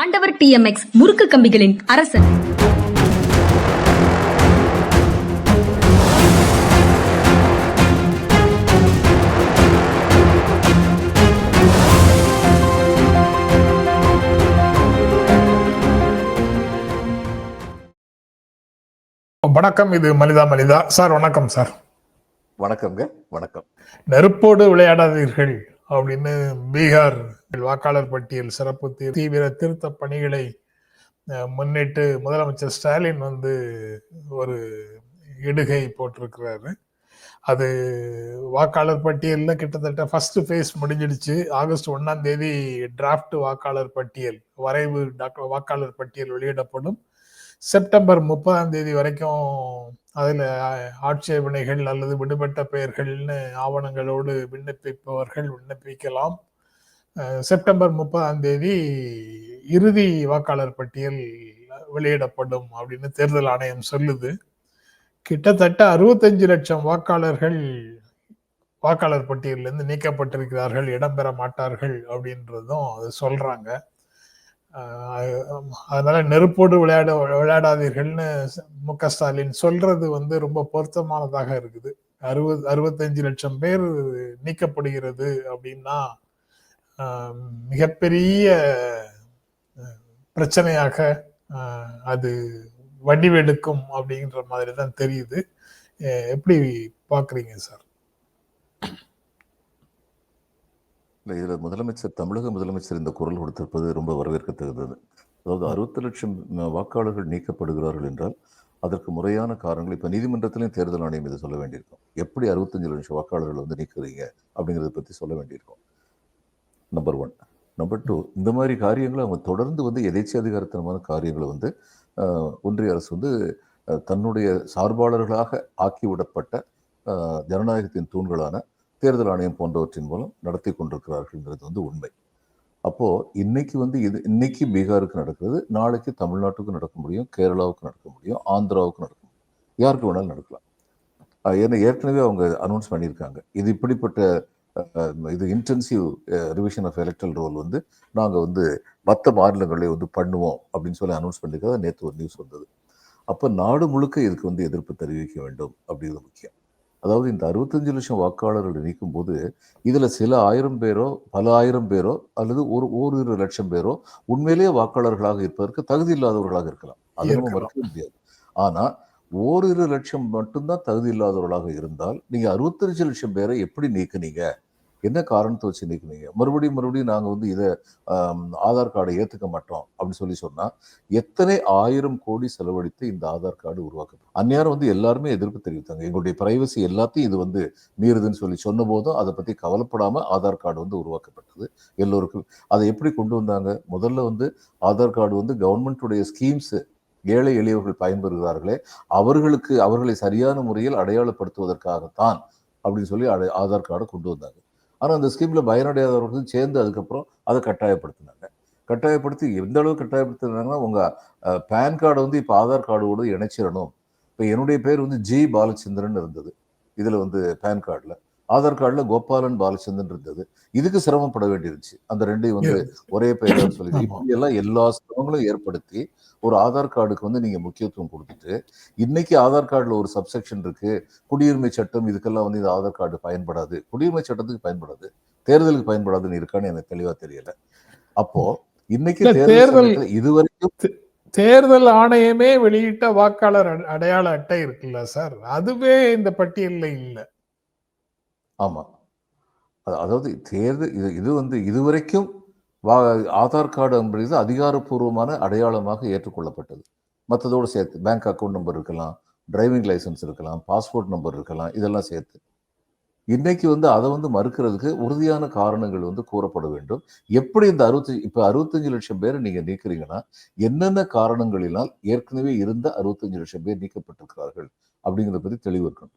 ஆண்டவர் டிஎம்எக்ஸ் முறுக்கு கம்பிகளின் அரசன். வணக்கம் இது மனிதா மனிதா. சார் வணக்கம் சார். வணக்கம்ங்க வணக்கம். நெருப்போடு விளையாடாதீர்கள். அப்படின்னு பீகார் வாக்காளர் பட்டியல் சிறப்பு தீவிர திருத்த பணிகளை முன்னிட்டு முதலமைச்சர் ஸ்டாலின் வந்து ஒரு இடுகை போட்டிருக்கிறாரு. அது வாக்காளர் பட்டியலில் கிட்டத்தட்ட ஃபர்ஸ்ட் ஃபேஸ் முடிஞ்சிடுச்சு. ஆகஸ்ட் ஒன்றாம் தேதி டிராஃப்ட் வாக்காளர் பட்டியல் வரைவு டாக்டர் வாக்காளர் பட்டியல் வெளியிடப்படும். செப்டம்பர் முப்பதாம் தேதி வரைக்கும் அதில் ஆட்சேபனைகள் அல்லது விடுபட்ட பெயர்கள்னு ஆவணங்களோடு விண்ணப்பிப்பவர்கள் விண்ணப்பிக்கலாம். செப்டம்பர் முப்பதாம் தேதி இறுதி வாக்காளர் பட்டியல் வெளியிடப்படும் அப்படின்னு தேர்தல் ஆணையம் சொல்லுது. கிட்டத்தட்ட அறுபத்தஞ்சு லட்சம் வாக்காளர்கள் வாக்காளர் பட்டியலிருந்து நீக்கப்பட்டிருக்கிறார்கள் இடம்பெற மாட்டார்கள் அப்படின்றதும் அது சொல்றாங்க. அதனால நெருப்போடு விளையாட விளையாடாதீர்கள்னு மு க ஸ்டாலின் சொல்றது வந்து ரொம்ப பொருத்தமானதாக இருக்குது. அறுபது அறுபத்தஞ்சு லட்சம் பேர் நீக்கப்படுகிறது அப்படின்னா மிகப்பெரிய பிரச்சனையாக அது வடிவெடுக்கும் அப்படின்ற மாதிரி தான் தெரியுது எப்படி பார்க்குறீங்க சார்? இல்லை இதில் முதலமைச்சர் தமிழக முதலமைச்சர் இந்த குரல் கொடுத்திருப்பது ரொம்ப வரவேற்கத்தகுந்தது அதாவது அறுபத்தி லட்சம் வாக்காளர்கள் நீக்கப்படுகிறார்கள் என்றால் அதற்கு முறையான காரணங்கள் இப்போ நீதிமன்றத்திலையும் தேர்தல் ஆணையம் இதை சொல்ல வேண்டியிருக்கும். எப்படி அறுபத்தஞ்சு லட்சம் வாக்காளர்கள் வந்து நீக்குறீங்க அப்படிங்கிறத பற்றி சொல்ல வேண்டியிருக்கும். நம்பர் ஒன் நம்பர் டூ இந்த மாதிரி காரியங்களை அவங்க தொடர்ந்து வந்து எதேச்சாதிகாரத்தனமான காரியங்களை வந்து ஒன்றிய அரசு வந்து தன்னுடைய சார்பாளர்களாக ஆக்கிவிடப்பட்ட ஜனநாயகத்தின் தூண்களான தேர்தல் ஆணையம் போன்றவற்றின் மூலம் நடத்தி கொண்டிருக்கிறார்கள்ங்கிறது வந்து உண்மை. அப்போது இன்னைக்கு வந்து இது இன்னைக்கு பீகாருக்கு நடக்கிறது நாளைக்கு தமிழ்நாட்டுக்கும் நடக்க முடியும் கேரளாவுக்கு நடக்க முடியும் ஆந்திராவுக்கு நடக்க முடியும். யாருக்கு வேணாலும் நடக்கலாம். ஏன்னா ஏற்கனவே அவங்க அனௌன்ஸ் பண்ணியிருக்காங்க. இது இப்படிப்பட்ட இது intensive revision of electoral roll வந்து நாங்கள் வந்து மற்ற மாநிலங்களே வந்து பண்ணுவோம் அப்படின்னு சொல்லி அனௌன்ஸ் பண்ணியிருக்காங்க. நேற்று ஒரு நியூஸ் வந்தது. அப்போ நாடு முழுக்க இதுக்கு வந்து எதிர்ப்பு தெரிவிக்க வேண்டும் அப்படிங்கிறது முக்கியம். அதாவது இந்த அறுபத்தஞ்சு லட்சம் வாக்காளர்களை நீக்கும் போது இதுல சில ஆயிரம் பேரோ பல ஆயிரம் பேரோ அல்லது ஒரு ஓரிரு லட்சம் பேரோ உண்மையிலேயே வாக்காளர்களாக இருப்பதற்கு தகுதி இல்லாதவர்களாக இருக்கலாம். அதை. மறுக்க முடியாது. ஆனா ஓரிரு லட்சம் மட்டும்தான் தகுதி இல்லாதவர்களாக இருந்தால் நீங்க அறுபத்தஞ்சு லட்சம் பேரை எப்படி நீக்குனீங்க? என்ன காரணத்தை வச்சு நிற்கிறீங்க மறுபடியும் மறுபடியும் நாங்கள் வந்து இதை ஆதார் கார்டை ஏற்றுக்க மாட்டோம் அப்படின்னு சொல்லி சொன்னால் எத்தனை ஆயிரம் கோடி செலவழித்து இந்த ஆதார் கார்டு உருவாக்கப்படும் அந்நேரம் வந்து எல்லாருமே எதிர்ப்பு தெரிவித்தாங்க. எங்களுடைய பிரைவசி எல்லாத்தையும் இது வந்து மீறுதுன்னு சொல்லி சொன்ன போதும் அதை பற்றி கவலைப்படாமல் ஆதார் கார்டு வந்து உருவாக்கப்பட்டது எல்லோருக்கும். அதை எப்படி கொண்டு வந்தாங்க? முதல்ல வந்து ஆதார் கார்டு வந்து கவர்மெண்ட்டுடைய ஸ்கீம்ஸு ஏழை எளியவர்கள் பயன்பெறுகிறார்களே அவர்களுக்கு அவர்களை சரியான முறையில் அடையாளப்படுத்துவதற்காகத்தான் அப்படின்னு சொல்லி அடை- ஆதார் கார்டை கொண்டு வந்தாங்க. ஆனால் அந்த ஸ்கீமில் பயனடையாதவர்களும் சேர்ந்து அதுக்கப்புறம் அதை கட்டாயப்படுத்தினாங்க. கட்டாயப்படுத்தி எந்த அளவு கட்டாயப்படுத்தினாங்கன்னா உங்கள் பேன் கார்டை வந்து இப்போ ஆதார் கார்டோடு இணைச்சிடணும் இப்போ என்னுடைய பேர் வந்து ஜி. பாலச்சந்திரன் இருந்தது. இதில் வந்து பேன் கார்டில் ஆதார் கார்டுல கோபாலன் பாலச்சந்திரன் இருந்தது. இதுக்கு சிரமப்பட வேண்டியிருந்துச்சு. அந்த ரெண்டையும் வந்து ஒரே பெயரா சொல்லி எல்லாம் எல்லா சிரமங்களும் ஏற்படுத்தி ஒரு ஆதார் கார்டுக்கு வந்து நீங்க முக்கியத்துவம் கொடுத்துட்டு இன்னைக்கு ஆதார் கார்டுல ஒரு சப்செக்ஷன் இருக்கு. குடியுரிமை சட்டம் இதுக்கெல்லாம் வந்து இந்த ஆதார் கார்டு பயன்படாது. குடியுரிமை சட்டத்துக்கு பயன்படாது. தேர்தலுக்கு பயன்படாதுன்னு இருக்கான்னு எனக்கு தெளிவா தெரியல. அப்போ இன்னைக்கு தேர்தல் இதுவரைக்கும் தேர்தல் ஆணையமே வெளியிட்ட வாக்காளர் அட- அடையாள அட்டை இருக்குல்ல சார்? அதுவே இந்த பட்டியல்ல இல்ல. ஆமாம் அது அதாவது தேர்தல் இது இது வந்து இதுவரைக்கும் வா ஆதார் கார்டு அப்படிங்கிறது அதிகாரப்பூர்வமான அடையாளமாக ஏற்றுக்கொள்ளப்பட்டது. மற்றதோடு சேர்த்து பேங்க் அக்கௌண்ட் நம்பர் இருக்கலாம் டிரைவிங் லைசன்ஸ் இருக்கலாம் பாஸ்போர்ட் நம்பர் இருக்கலாம் இதெல்லாம் சேர்த்து. இன்னைக்கு வந்து அதை வந்து மறுக்கிறதுக்கு உறுதியான காரணங்கள் வந்து கூறப்பட வேண்டும். எப்படி இந்த அறுபத்தி இப்போ அறுபத்தஞ்சு லட்சம் பேரை நீங்கள் நீக்கிறீங்கன்னா என்னென்ன காரணங்களினால் ஏற்கனவே இருந்த அறுபத்தஞ்சு லட்சம் பேர் நீக்கப்பட்டிருக்கிறார்கள் அப்படிங்கிறத பற்றி தெளிவு இருக்கணும்.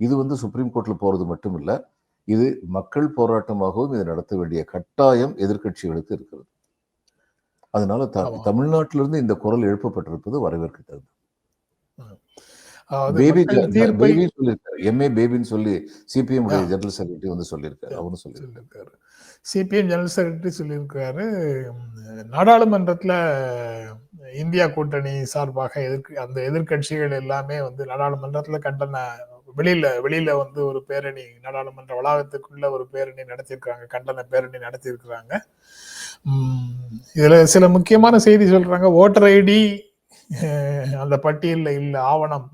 இது வந்து சுப்ரீம் கோர்ட்ல போறது மட்டும் இல்ல இது மக்கள் போராட்டமாகவும் இதை நடத்த வேண்டிய கட்டாயம் எதிர்க்கட்சிகளுக்கு இருக்கிறது. அதனால த. தமிழ்நாட்டிலிருந்து இந்த குரல் எழுப்பப்பட்டிருப்பது வரவேற்கத்தக்கது. அதாவது பேபி பேபி சொல்லியிருக்காரு. எம்ஏ பேபின்னு சொல்லி சிபிஎம். ஜெனரல் செக்ரட்டரி வந்து சொல்லியிருக்காரு. அவரும் சொல்லியிருக்காரு. சிபிஎம் ஜெனரல் செக்ரட்டரி சொல்லியிருக்காரு. நாடாளுமன்றத்துல இந்தியா கூட்டணி சார்பாக எதிர்க்கு அந்த எதிர்க்கட்சிகள் எல்லாமே வந்து நாடாளுமன்றத்துல கண்டன வெளியில வெளியில வந்து ஒரு பேரணி நாடாளுமன்ற வளாகத்துக்குள்ள ஒரு பேரணி நடத்தியிருக்கிறாங்க. கண்டன பேரணி நடத்தியிருக்கிறாங்க. இதுல சில முக்கியமான செய்தி சொல்றாங்க. ஓட்டர் ஐடி அந்த பட்டியலில் இல்லை ஆவணம்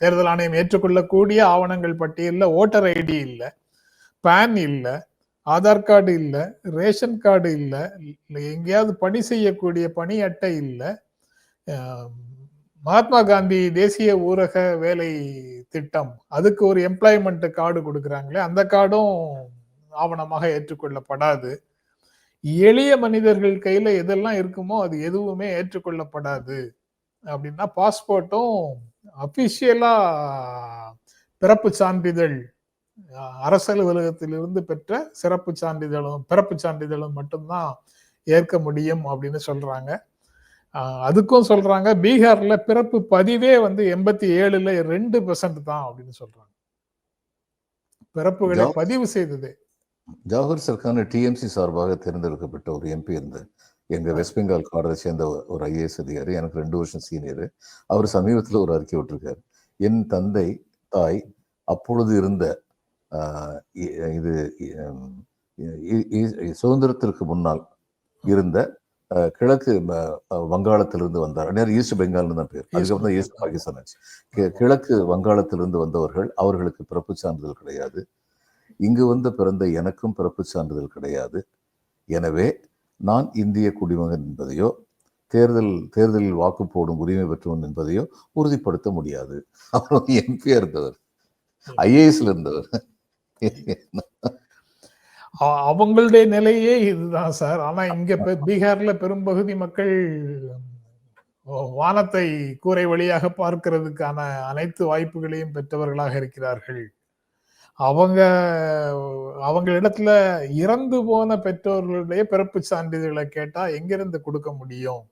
தேர்தல் ஆணையம் ஏற்றுக்கொள்ளக்கூடிய ஆவணங்கள் பட்டியலில் ஓட்டர் ஐடி இல்லை பேன் இல்லை ஆதார் கார்டு இல்லை ரேஷன் கார்டு இல்லை எங்கேயாவது பணி செய்யக்கூடிய பணி அட்டை இல்லை மகாத்மா காந்தி தேசிய ஊரக வேலை திட்டம். அதுக்கு ஒரு எம்ப்ளாய்மெண்ட் கார்டு கொடுக்குறாங்களே அந்த கார்டும் ஆவணமாக ஏற்றுக்கொள்ளப்படாது. எளிய மனிதர்கள் கையில எதெல்லாம் இருக்குமோ அது எதுவுமே ஏற்றுக்கொள்ளப்படாது. அப்படின்னா பாஸ்போர்ட்டும் அபிஷியலா பிறப்பு சான்றிதழ் அரசு அலுவலகத்திலிருந்து பெற்ற சிறப்பு சான்றிதழும் பிறப்பு சான்றிதழும் மட்டும்தான் ஏற்க முடியும் அப்படின்னு சொல்றாங்க. அதுக்கும் சொல்றாங்க பீகார்ல பிறப்பு பதிவே வந்து எண்பத்தி ஏழுல ரெண்டு பெர்சன்ட் தான் அப்படின்னு சொல்றாங்க. பிறப்புகளை பதிவு செய்தது. ஜவஹர் சர்கான டிஎம்சி சார்பாக தேர்ந்தெடுக்கப்பட்ட ஒரு எம்பி இருந்த எங்க வெஸ்ட் பெங்கால் காடரை சேர்ந்த ஒரு ஐஏஎஸ் அதிகாரி எனக்கு ரெண்டு வருஷம் சீனியர் அவர் சமீபத்தில் ஒரு அறிக்கை விட்டிருக்காரு. என் தந்தை தாய் அப்பொழுது இருந்த இது சுதந்திரத்திற்கு முன்னால் இருந்த கிழக்கு வங்காளத்திலிருந்து வந்தார். நேரம் ஈஸ்ட் பெங்கால்னு தான் பேர். அதுக்கப்புறம் தான் ஈஸ்ட் பாகிஸ்தான் ஆச்சு. கிழக்கு வங்காளத்திலிருந்து வந்தவர்கள் அவர்களுக்கு பிறப்பு சான்றிதழ் கிடையாது. இங்கு வந்து பிறந்த எனக்கும் பிறப்பு சான்றிதழ் கிடையாது. எனவே நான் இந்திய குடிமகன் என்பதையோ தேர்தல் தேர்தலில் வாக்கு போடும் உரிமை பெற்றவன் என்பதையோ உறுதிப்படுத்த முடியாது. அவர் எம்பியா இருந்தவர். ஐஏஎஸ்ல இருந்தவர். அவங்களுடைய நிலையே இதுதான் சார். ஆனா இங்க பெ- பீகார்ல பெரும்பகுதி மக்கள் வானத்தை கூரை வழியாக பார்க்கிறதுக்கான அனைத்து வாய்ப்புகளையும் பெற்றவர்களாக இருக்கிறார்கள். அவங்க அவங்களிடத்துல இறந்து போன பெற்றோர்களுடைய பிறப்பு சான்றிதழ்களை கேட்டா எங்கிருந்து கொடுக்க முடியும்?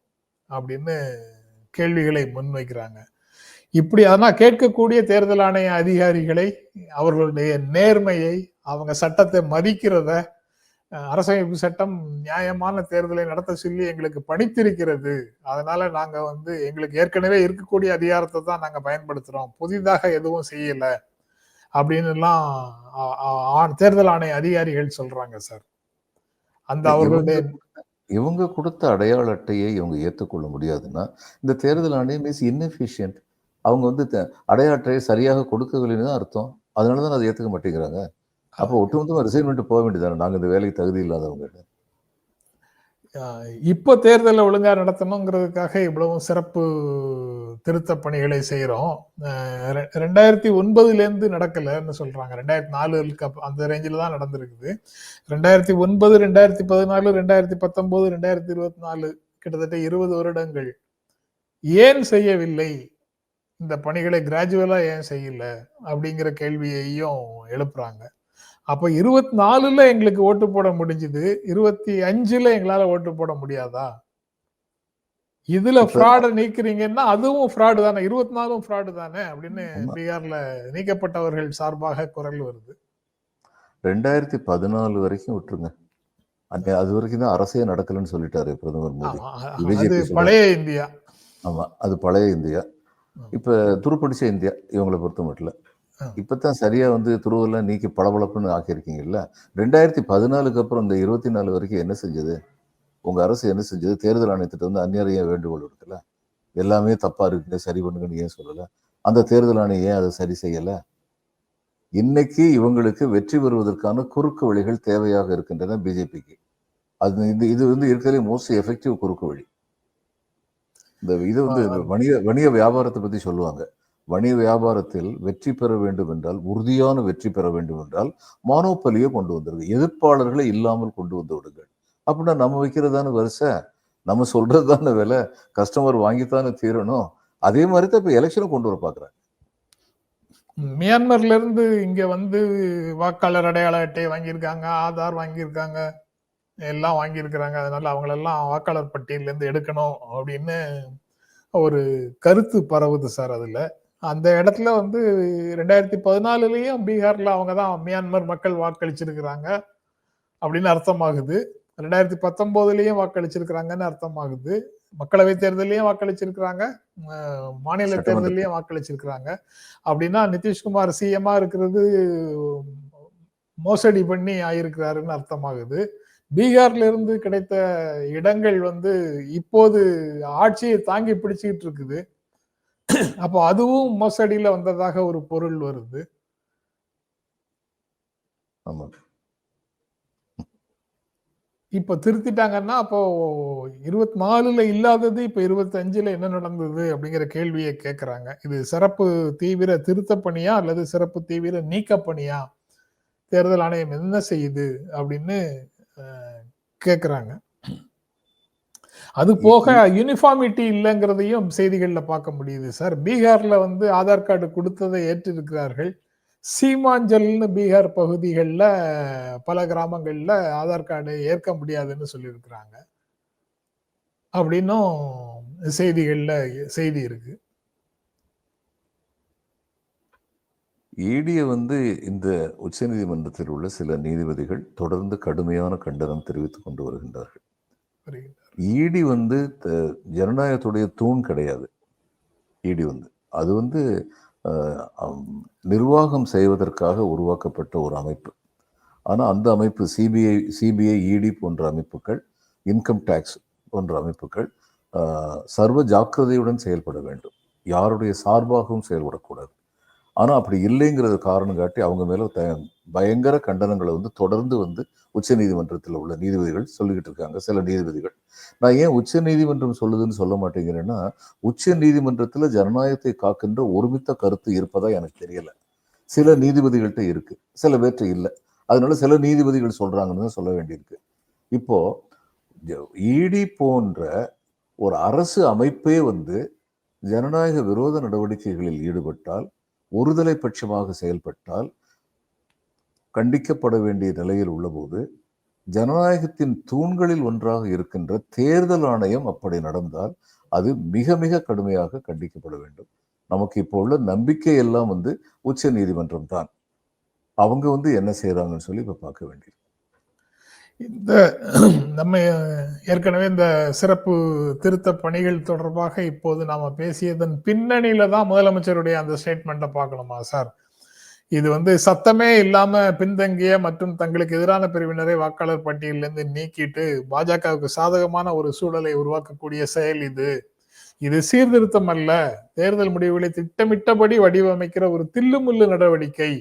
அப்படின்னு கேள்விகளை முன்வைக்கிறாங்க. இப்படி ஆனா கேட்கக்கூடிய தேர்தல் ஆணைய அதிகாரிகளை அவர்களுடைய நேர்மையை அவங்க சட்டத்தை மதிக்கிறத அரசமைப்பு சட்டம் நியாயமான தேர்தலை நடத்த சொல்லி எங்களுக்கு பணித்திருக்கிறது. அதனால நாங்க வந்து எங்களுக்கு ஏற்கனவே இருக்கக்கூடிய அதிகாரத்தை தான் நாங்க பயன்படுத்துறோம். புதிதாக எதுவும் செய்யல அப்படின்னு எல்லாம் ஆ- ஆ- ஆ- தேர்தல் ஆணைய அதிகாரிகள் சொல்றாங்க சார். அந்த அவர்களுடைய இவங்க கொடுத்த அடையாள அட்டையை இவங்க ஏற்றுக்கொள்ள முடியாதுன்னா இந்த தேர்தல் ஆணையம் இஸ் inefficient. அவங்க வந்து அடையாள அட்டையை சரியாக கொடுக்கவில்லைன்னு தான் அர்த்தம். அதனால தான் அதை ஏற்றுக்க மாட்டேங்கிறாங்க. அப்போ ஒட்டுமொத்தமாக ரிசைன் பண்ணிட்டு போக வேண்டியதானே நாங்கள் இந்த வேலைக்கு தகுதி இல்லாதவங்க இப்போ தேர்தலை ஒழுங்காக நடத்தணுங்கிறதுக்காக இவ்வளவு சிறப்பு திருத்த பணிகளை செய்கிறோம் ரெ- ரெண்டாயிரத்தி ஒன்பதுலேருந்து நடக்கலைன்னு சொல்கிறாங்க ரெண்டாயிரத்தி நாலுக்கு அப்~ அந்த ரேஞ்சில் தான் நடந்திருக்குது. ரெண்டாயிரத்தி ஒன்பது ரெண்டாயிரத்தி பதினாலு ரெண்டாயிரத்தி பத்தொம்போது ரெண்டாயிரத்தி இருபத்தி நாலு கிட்டத்தட்ட இருபது வருடங்கள். ஏன் செய்யவில்லை? இந்த பணிகளை கிராஜுவலாக ஏன் செய்யல? அப்படிங்கிற கேள்வியையும் எழுப்புறாங்க. அப்ப இருபத்தி நாலுல எங்களுக்கு ஓட்டு போட முடிஞ்சுது. இருபத்தி அஞ்சுல எங்களால ஓட்டு போட முடியாதா? இதுல ஃப்ராட நீக்குறீங்கன்னா அதுவும் ஃப்ராடு தானே. இருபத்தி நாலும் ஃப்ராடு தானே அப்படின்னு. பீகார்ல நீக்கப்பட்டவர்கள் சார்பாக குரல் வருது. ரெண்டாயிரத்தி பதினாலு வரைக்கும் விட்டுருங்க. அது வரைக்கும் தான் அரசே நடக்கலன்னு சொல்லிட்டாரு பிரதமர் மோடி. பழைய இந்தியா. ஆமா அது பழைய இந்தியா. இப்ப துருப்பிடிச்ச இந்தியா இவங்களை பொறுத்த மட்டும். இப்பதான் சரியா வந்து துருவெல்லாம் நீக்கி பளபளப்புன்னு ஆக்கியிருக்கீங்கல்ல? ரெண்டாயிரத்தி பதினாலுக்கு அப்புறம் இந்த இருபத்தி நாலு வரைக்கும் என்ன செஞ்சது? உங்க அரசு என்ன செஞ்சது? தேர்தல் ஆணையத்திட்ட வந்து அந்நியரையும் வேண்டுகோள் விடுக்கல எல்லாமே தப்பா இருக்குங்க சரி பண்ணுங்கன்னு ஏன் சொல்லல? அந்த தேர்தல் ஆணையம் ஏன் அதை சரி செய்யல? இன்னைக்கு இவங்களுக்கு வெற்றி பெறுவதற்கான குறுக்கு வழிகள் தேவையாக இருக்கின்றன பிஜேபிக்கு. அது இது இது வந்து இருக்கிறதுலே மோஸ்ட் எஃபெக்டிவ் குறுக்கு வழி. இந்த இது வந்து வணிக வணிக வியாபாரத்தை பத்தி சொல்லுவாங்க. வணிக வியாபாரத்தில் வெற்றி பெற வேண்டும் என்றால் உறுதியான வெற்றி பெற வேண்டும் என்றால் மானோப்பலியை கொண்டு வந்துருங்க. எதிர்ப்பாளர்களை இல்லாமல் கொண்டு வந்து விடுங்கள். அப்படின்னா நம்ம வைக்கிறதான வரிசை நம்ம சொல்றது தானே விலை கஸ்டமர் வாங்கித்தானே தீரணும். அதே மாதிரி தான் இப்போ எலெக்ஷனும் கொண்டு வர பார்க்குறாங்க. மியான்மர்ல இருந்து இங்க வந்து வாக்காளர் அடையாள அட்டை வாங்கியிருக்காங்க ஆதார் வாங்கியிருக்காங்க எல்லாம் வாங்கியிருக்கிறாங்க. அதனால அவங்களெல்லாம் வாக்காளர் பட்டியலேருந்து எடுக்கணும் அப்படின்னு ஒரு கருத்து பரவுது சார் அதில். அந்த இடத்துல வந்து ரெண்டாயிரத்தி பதினாலுலயும் பீகார்ல அவங்க தான் மியான்மர் மக்கள் வாக்களிச்சிருக்கிறாங்க அப்படின்னு அர்த்தமாகுது. ரெண்டாயிரத்தி பத்தொன்பதுலயும் வாக்களிச்சிருக்கிறாங்கன்னு அர்த்தமாகுது. மக்களவை தேர்தலையும் வாக்களிச்சிருக்கிறாங்க. மாநில தேர்தலையும் வாக்களிச்சிருக்கிறாங்க. அப்படின்னா நிதிஷ்குமார் சிஎம்மா இருக்கிறது மோசடி பண்ணி ஆயிருக்கிறாருன்னு அர்த்தமாகுது. பீகார்ல இருந்து கிடைத்த இடங்கள் வந்து இப்போது ஆட்சியை தாங்கி பிடிச்சிட்டு இருக்குது. அப்போ அதுவும் மோசடியில வந்ததாக ஒரு பொருள் வருது. ஆமா. இப்ப திருத்திட்டாங்கன்னா அப்போ இருபத்தி நாலுல இல்லாதது இப்ப இருபத்தி அஞ்சுல என்ன நடந்தது அப்படிங்கிற கேள்வியை கேட்கறாங்க இது சிறப்பு தீவிர திருத்த பணியா அல்லது சிறப்பு தீவிர நீக்க பணியா? தேர்தல் ஆணையம் என்ன செய்யுது அப்படின்னு அஹ், கேக்குறாங்க. அது போக யூனிஃபார்மிட்டி இல்லைங்கிறதையும் செய்திகள்ல பார்க்க முடியுது சார். பீகார்ல வந்து ஆதார் கார்டு கொடுத்ததை ஏற்றிருக்கிறார்கள். சீமாஞ்சல்னு பீகார் பகுதிகளில் பல கிராமங்கள்ல ஆதார் கார்டு ஏற்க முடியாதுன்னு சொல்லியிருக்கிறாங்க. அப்படின்னும் செய்திகள்ல செய்தி இருக்கு. ஈடிய வந்து இந்த உச்சநீதிமன்றத்தில் உள்ள சில நீதிபதிகள் தொடர்ந்து கடுமையான கண்டனம் தெரிவித்துக் கொண்டு வருகின்றார்கள். ஈடி வந்து த- ஜனநாயகத்துடைய தூண் கிடையாது. ஈடி வந்து. அது வந்து நிர்வாகம் செய்வதற்காக உருவாக்கப்பட்ட ஒரு அமைப்பு. ஆனால் அந்த அமைப்பு சிபிஐ சிபிஐ இடி போன்ற அமைப்புகள் இன்கம் டேக்ஸ் போன்ற அமைப்புகள் சர்வ ஜாக்கிரதையுடன் செயல்பட வேண்டும். யாருடைய சார்பாகவும் செயல்படக்கூடாது. ஆனால் அப்படி இல்லைங்கிறது காரணம் காட்டி அவங்க மேலே த பயங்கர கண்டனங்களை வந்து தொடர்ந்து வந்து உச்ச நீதிமன்றத்தில் உள்ள நீதிபதிகள் சொல்லிக்கிட்டு இருக்காங்க சில நீதிபதிகள். நான் ஏன் உச்ச நீதிமன்றம் சொல்லுதுன்னு சொல்ல மாட்டேங்கிறேன்னா உச்ச நீதிமன்றத்தில் ஜனநாயகத்தை காக்கின்ற ஒருமித்த கருத்து இருப்பதா எனக்கு தெரியலை. சில நீதிபதிகள்கிட்ட இருக்கு சில பேர்கிட்ட இல்லை. அதனால சில நீதிபதிகள் சொல்றாங்கன்னு தான் சொல்ல வேண்டியிருக்கு. இப்போ இடி போன்ற ஒரு அரசு அமைப்பே வந்து ஜனநாயக விரோத நடவடிக்கைகளில் ஈடுபட்டால் ஒருதலை பட்சமாக செயல்பட்டால் கண்டிக்கப்பட வேண்டிய நிலையில் உள்ளபோது ஜனநாயகத்தின் தூண்களில் ஒன்றாக இருக்கின்ற தேர்தல் ஆணையம் அப்படி நடந்தால் அது மிக மிக கடுமையாக கண்டிக்கப்பட வேண்டும். நமக்கு இப்போ உள்ள நம்பிக்கை எல்லாம் வந்து உச்ச நீதிமன்றம் தான். அவங்க வந்து என்ன செய்கிறாங்கன்னு சொல்லி இப்போ பார்க்க வேண்டியது இந்த நம்ம ஏற்கனவே இந்த சிறப்பு திருத்த பணிகள் தொடர்பாக இப்போது நாம பேசியதன் பின்னணியில தான் முதலமைச்சருடைய அந்த ஸ்டேட்மெண்ட்டை பார்க்கணுமா சார்? இது வந்து சத்தமே இல்லாம பின்தங்கிய மற்றும் தங்களுக்கு எதிரான பிரிவினரை வாக்காளர் பட்டியலிருந்து நீக்கிட்டு பாஜகவுக்கு சாதகமான ஒரு சூழலை உருவாக்கக்கூடிய செயல் இது. இது சீர்திருத்தம் அல்ல. தேர்தல் முடிவுகளை திட்டமிட்டபடி வடிவமைக்கிற ஒரு தில்லுமுல்லு நடவடிக்கை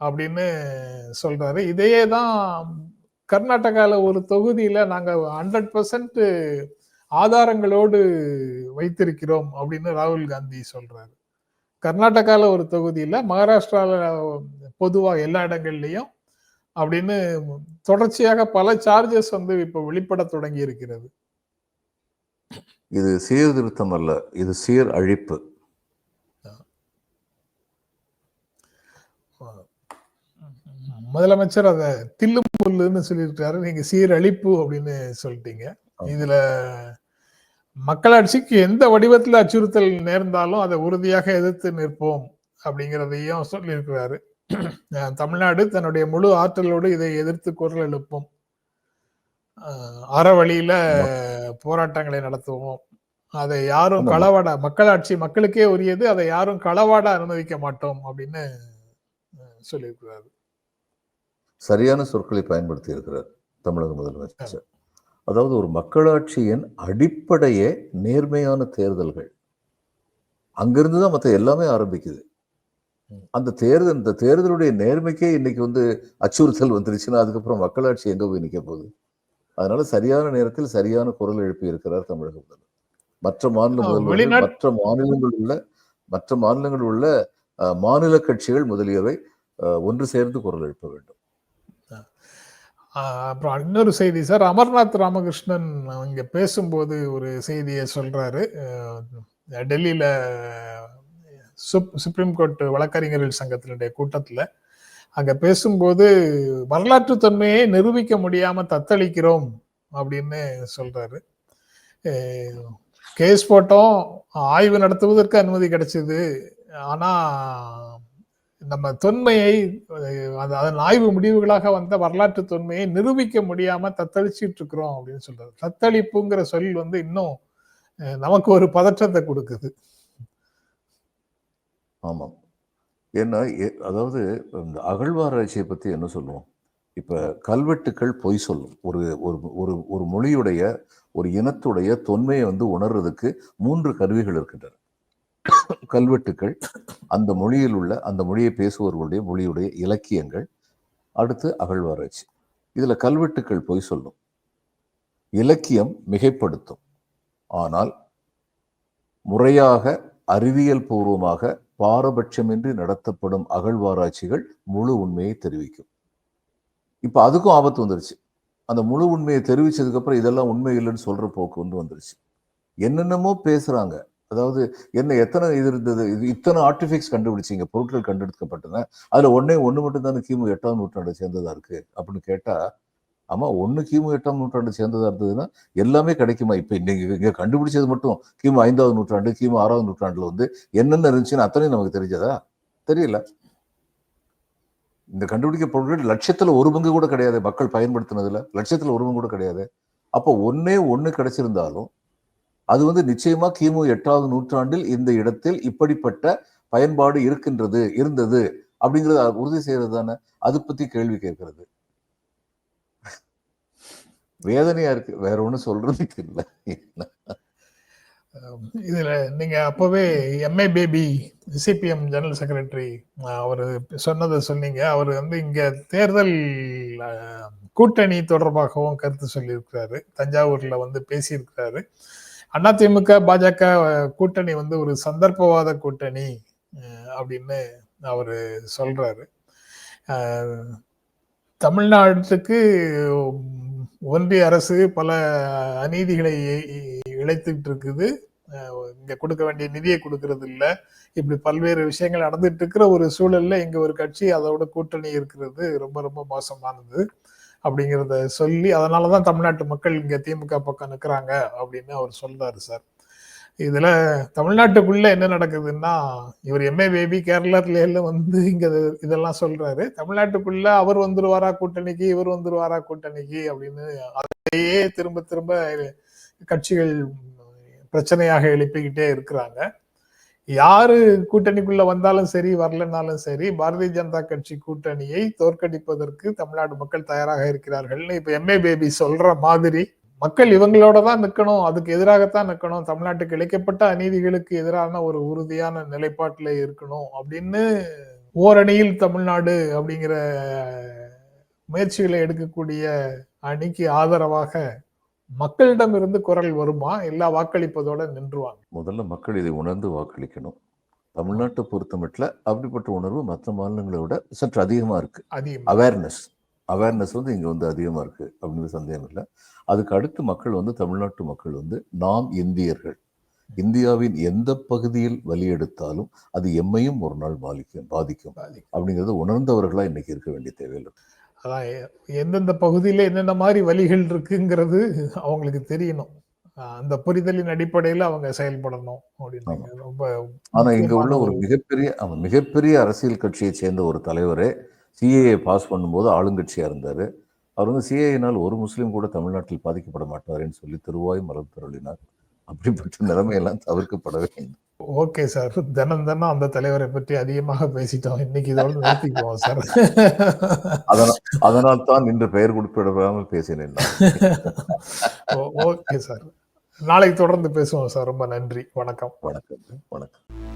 அப்படின்னு சொல்றாரு. இதையே தான் கர்நாடகாவில் ஒரு தொகுதியில் நாங்கள் ஹண்ட்ரட் பர்சன்ட் ஆதாரங்களோடு வைத்திருக்கிறோம் அப்படின்னு ராகுல் காந்தி சொல்கிறாரு கர்நாடகாவில் ஒரு தொகுதியில் மகாராஷ்டிராவில் பொதுவாக எல்லா இடங்கள்லேயும் அப்படின்னு தொடர்ச்சியாக பல சார்ஜஸ் வந்து இப்போ வெளிப்பட தொடங்கி இருக்கிறது. இது சீர்திருத்தம் அல்ல இது சீர் அழிப்பு முதலமைச்சர் அத தில்லும் புல்லுன்னு சொல்லியிருக்காரு நீங்க சீரழிப்பு அப்படின்னு சொல்லிட்டீங்க. இதுல மக்களாட்சிக்கு எந்த வடிவத்துல அச்சுறுத்தல் நேர்ந்தாலும் அதை உறுதியாக எதிர்த்து நிற்போம் அப்படிங்கிறதையும் சொல்லியிருக்கிறாரு. தமிழ்நாடு தன்னுடைய முழு ஆற்றலோடு இதை எதிர்த்து குரல் எழுப்போம். அஹ் அற வழியில போராட்டங்களை நடத்துவோம். அதை யாரும். களவாட மக்களாட்சி மக்களுக்கே உரியது அதை யாரும் களவாட அனுமதிக்க மாட்டோம் அப்படின்னு சொல்லியிருக்கிறாரு. சரியான சொற்களை பயன்படுத்தி இருக்கிறார் தமிழக முதலமைச்சர். அதாவது ஒரு மக்களாட்சியின் அடிப்படையே நேர்மையான தேர்தல்கள். அங்கிருந்து தான் மற்ற எல்லாமே ஆரம்பிக்குது. அந்த தேர்தல் இந்த தேர்தலுடைய நேர்மைக்கே இன்னைக்கு வந்து அச்சுறுத்தல் வந்துருச்சுன்னா அதுக்கப்புறம் மக்களாட்சி எங்க போய் நிக்க போகுது? அதனால சரியான நேரத்தில் சரியான குரல் எழுப்பி இருக்கிறார் தமிழக முதல்வர். மற்ற மாநில வெளிநாட்- மற்ற மாநிலங்கள் உள்ள மற்ற மாநிலங்கள் உள்ள மாநில கட்சிகள் முதலியவை ஒன்று சேர்ந்து குரல் எழுப்ப வேண்டும். அப்புறம் இன்னொரு செய்தி சார். அமர்நாத் ராமகிருஷ்ணன் இங்க பேசும்போது ஒரு செய்தியை சொல்றாரு. டெல்லியில் டெல்லியில சுப் சுப்ரீம் கோர்ட் வழக்கறிஞர்கள் சங்கத்தினுடைய கூட்டத்துல அங்க பேசும்போது வரலாற்று தன்மையை நிரூபிக்க முடியாம தத்தளிக்கிறோம் அப்படின்னு சொல்றாரு. கேஸ் போட்டோம் ஆய்வு நடத்துவதற்கு அனுமதி கிடைச்சது. ஆனா நம்ம தொன்மையை அதன் ஆய்வு முடிவுகளாக வந்த வரலாற்று தொன்மையை நிரூபிக்க முடியாம தத்தளிச்சிட்டு இருக்கிறோம் அப்படின்னு சொல்றது. தத்தளிப்புங்கிற சொல் வந்து இன்னும் நமக்கு ஒரு பதற்றத்தை கொடுக்குது. ஆமாம் ஏன்னா எ- அதாவது இந்த அகழ்வாராய்ச்சியை பத்தி என்ன சொல்லுவோம்? இப்ப கல்வெட்டுக்கள் பொய் சொல்லும். ஒரு ஒரு ஒரு ஒரு மொழியுடைய ஒரு இனத்துடைய தொன்மையை வந்து உணர்றதுக்கு மூன்று கருவிகள் இருக்கின்றன. கல்வெட்டுக்கள் அந்த மொழியில் உள்ள அந்த மொழியை பேசுபவர்களுடைய மொழியுடைய இலக்கியங்கள் அடுத்து அகழ்வாராய்ச்சி. இதில் கல்வெட்டுக்கள் பொய் சொல்லும். இலக்கியம் மிகைப்படுத்தும். ஆனால் முறையாக அறிவியல் பூர்வமாக பாரபட்சமின்றி நடத்தப்படும் அகழ்வாராய்ச்சிகள் முழு உண்மையை தெரிவிக்கும். இப்போ அதுக்கும் ஆபத்து வந்துருச்சு. அந்த முழு உண்மையை தெரிவித்ததுக்கப்புறம் இதெல்லாம் உண்மை இல்லைன்னு சொல்கிற போக்கு வந்து வந்துருச்சு. என்னென்னமோ பேசுகிறாங்க அதாவது என்ன எத்தனை இது இருந்தது? இது இத்தனை ஆர்டிஃபிக்ஸ் கண்டுபிடிச்சிங்க பொருட்கள் கண்டெடுக்கப்பட்டன. அதில் ஒன்னே ஒன்று மட்டும் தானே கிமு எட்டாம் நூற்றாண்டை சேர்ந்ததாக இருக்கு? அப்படின்னு கேட்டால் ஆமா ஒன்று கிமு எட்டாம் நூற்றாண்டு சேர்ந்ததா இருந்ததுன்னா எல்லாமே கிடைக்குமா? இப்போ இன்னைக்கு இங்கே கண்டுபிடிச்சது மட்டும் கிமு ஐந்தாவது நூற்றாண்டு கிமு ஆறாவது நூற்றாண்டில் வந்து என்னென்ன இருந்துச்சுன்னு அத்தனையும் நமக்கு தெரிஞ்சதா? தெரியல. இந்த கண்டுபிடிக்க பொருட்கள் லட்சத்தில் ஒரு பங்கு கூட கிடையாது மக்கள் பயன்படுத்தினதில். லட்சத்தில் ஒரு பங்கு கூட கிடையாது. அப்போ ஒன்னே ஒன்று கிடைச்சிருந்தாலும் அது வந்து நிச்சயமா கிமு எட்டாவது நூற்றாண்டில் இந்த இடத்தில் இப்படிப்பட்ட பயன்பாடு இருக்கின்றது இருந்தது அப்படிங்கறத உறுதி செய்யறது தானே? அது பத்தி கேள்வி கேட்கறது. வேதனையா இருக்கு. வேற ஒன்றும் சொல்றதுக்கு இல்லை இதுல நீங்க அப்பவே M A Baby CPM general secretary அவர் சொன்னதை சொன்னீங்க. அவர் வந்து இங்க தேர்தல் கூட்டணி தொடர்பாகவும் கருத்து சொல்லியிருக்கிறாரு. தஞ்சாவூர்ல வந்து பேசியிருக்கிறாரு. அதிமுக பாஜக கூட்டணி வந்து ஒரு சந்தர்ப்பவாத கூட்டணி அப்படின்னு அவர் சொல்றாரு. தமிழ்நாட்டுக்கு ஒன்றிய அரசு பல அநீதிகளை இழைத்துக்கிட்டு இருக்குது இங்கே இங்க கொடுக்க வேண்டிய நிதியை கொடுக்கறது இல்லை. இப்படி பல்வேறு விஷயங்கள் நடந்துட்டு இருக்கிற ஒரு சூழல்ல இங்க ஒரு கட்சி அதோட கூட்டணி இருக்கிறது ரொம்ப ரொம்ப மோசமானது. அப்படிங்கிறத சொல்லி அதனாலதான் தமிழ்நாட்டு மக்கள் இங்கே திமுக பக்கம் நிற்கிறாங்க அப்படின்னு அவர் சொல்றாரு சார். இதில் தமிழ்நாட்டுக்குள்ளே என்ன நடக்குதுன்னா இவர் எம்ஏ பேபி கேரளால வந்து இங்கே இதெல்லாம் சொல்கிறாரு தமிழ்நாட்டுக்குள்ளே அவர் வந்துருவாரா கூட்டணிக்கு இவர் வந்துருவாரா கூட்டணிக்கு அப்படின்னு அதையே திரும்ப திரும்ப கட்சிகள் பிரச்சனையாக எழுப்பிக்கிட்டே இருக்கிறாங்க. யாரு கூட்டணிக்குள்ள வந்தாலும் சரி வரலனாலும் சரி பாரதிய ஜனதா கட்சி கூட்டணியை தோற்கடிப்பதற்கு தமிழ்நாடு மக்கள் தயாராக இருக்கிறார்கள்னு இப்ப எம்ஏ பேபி சொல்ற மாதிரி மக்கள் இவங்களோட தான் நிற்கணும் அதுக்கு எதிராகத்தான் நிற்கணும் தமிழ்நாட்டுக்கு இழைக்கப்பட்ட அநீதிகளுக்கு எதிரான ஒரு உறுதியான நிலைப்பாட்டில் இருக்கணும் அப்படின்னு ஓரணியில் தமிழ்நாடு அப்படிங்கிற முயற்சிகளை எடுக்கக்கூடிய அணிக்கு ஆதரவாக மக்களிடமிருந்து குரல் வருமா? இல்ல வாக்களிப்பதோட நின்றுவாங்க. முதல்ல மக்கள் இதை உணர்ந்து வாக்களிக்கணும். தமிழ்நாட்டை பொறுத்தமட்டில் அப்படிப்பட்ட உணர்வு மற்ற மாநிலங்களை விட சற்று அதிகமா இருக்கு. அவேர்னஸ் அவேர்னஸ் வந்து இங்க வந்து அதிகமா இருக்கு அப்படின்னு சந்தேகம் இல்லை. அதுக்கு அடுத்து மக்கள் வந்து தமிழ்நாட்டு மக்கள் வந்து நாம் இந்தியர்கள். இந்தியாவின் எந்த பகுதியில் வலி எடுத்தாலும் அது எம்மையும் ஒரு நாள் பாதிக்கும். பாதிக்கும். அப்படிங்கறத உணர்ந்தவர்களா இன்னைக்கு இருக்க வேண்டிய தேவையில்லை. அதான் எந்தெந்த பகுதியில என்னென்ன மாதிரி வழிகள் இருக்குங்கிறது அவங்களுக்கு தெரியணும். அந்த புரிதலின் அடிப்படையில அவங்க செயல்படணும் அப்படின்னு ரொம்ப ஆனா இங்க உள்ள ஒரு மிகப்பெரிய மிகப்பெரிய அரசியல் கட்சியை சேர்ந்த ஒரு தலைவரே சிஏஏ பாஸ் பண்ணும்போது ஆளுங்கட்சியா இருந்தாரு. அவர் வந்து சிஏஏனால் ஒரு முஸ்லீம் கூட தமிழ்நாட்டில் பாதிக்கப்பட மாட்டாருன்னு சொல்லி திருவாய் மலர் தருளினார் அப்படிப்பட்ட நிலைமையெல்லாம் தவிர்க்கப்பட வேண்டும். Okay sir. தினம் தினம் அந்த தலைவரை பற்றி அதிகமாக பேசிட்டோம். இன்னைக்கு இதோட நிறுத்திக்குவோம் சார். அதனால் அதனால் தான் இன்று பெயர் குறிப்பிடாமல் பேசினேன். Okay sir. நாளைக்கு தொடர்ந்து பேசுவோம் சார். ரொம்ப நன்றி. வணக்கம். வணக்கம். வணக்கம்.